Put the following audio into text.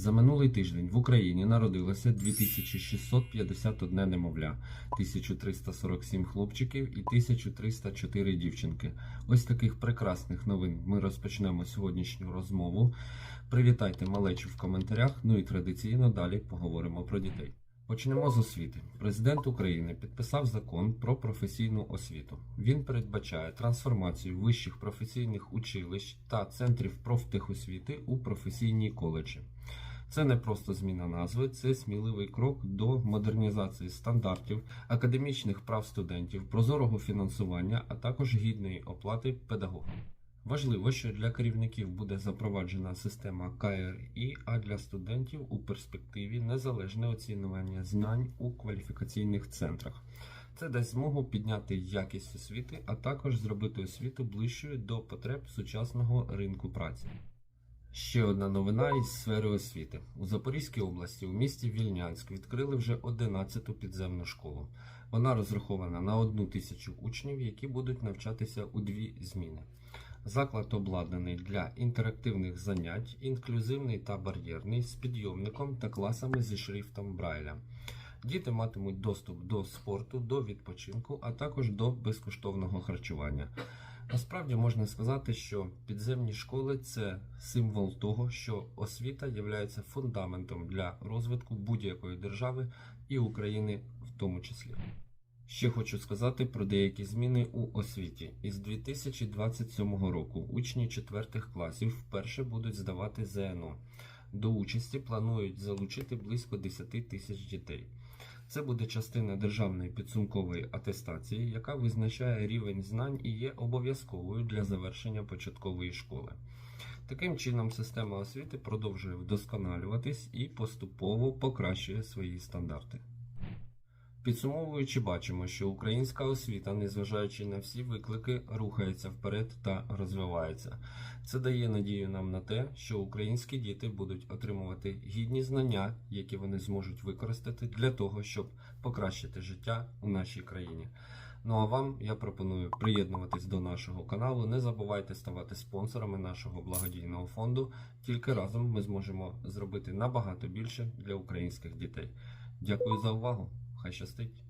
За минулий тиждень в Україні народилося 2651 немовля, 1347 хлопчиків і 1304 дівчинки. Ось таких прекрасних новин ми розпочнемо сьогоднішню розмову. Привітайте малечу в коментарях. Ну і традиційно далі поговоримо про дітей. Почнемо з освіти. Президент України підписав закон про професійну освіту. Він передбачає трансформацію вищих професійних училищ та центрів профтехосвіти у професійні коледжі. Це не просто зміна назви, це сміливий крок до модернізації стандартів, академічних прав студентів, прозорого фінансування, а також гідної оплати педагогам. Важливо, що для керівників буде запроваджена система КРІ, а для студентів у перспективі незалежне оцінювання знань у кваліфікаційних центрах. Це дасть змогу підняти якість освіти, а також зробити освіту ближчою до потреб сучасного ринку праці. Ще одна новина із сфери освіти. У Запорізькій області у місті Вільнянськ відкрили вже 11-ту підземну школу. Вона розрахована на одну тисячу учнів, які будуть навчатися у дві зміни. Заклад обладнаний для інтерактивних занять, інклюзивний та бар'єрний з підйомником та класами зі шрифтом Брайля. Діти матимуть доступ до спорту, до відпочинку, а також до безкоштовного харчування. Насправді можна сказати, що підземні школи це символ того, що освіта є фундаментом для розвитку будь-якої держави і України в тому числі. Ще хочу сказати про деякі зміни у освіті. Із 2027 року учні четвертих класів вперше будуть здавати ЗНО. До участі планують залучити близько 10 тисяч дітей. Це буде частина державної підсумкової атестації, яка визначає рівень знань і є обов'язковою для завершення початкової школи. Таким чином, система освіти продовжує вдосконалюватись і поступово покращує свої стандарти. Підсумовуючи, бачимо, що українська освіта, незважаючи на всі виклики, рухається вперед та розвивається. Це дає надію нам на те, що українські діти будуть отримувати гідні знання, які вони зможуть використати для того, щоб покращити життя у нашій країні. Ну а вам я пропоную приєднуватись до нашого каналу. Не забувайте ставати спонсорами нашого благодійного фонду. Тільки разом ми зможемо зробити набагато більше для українських дітей. Дякую за увагу! хай щастить.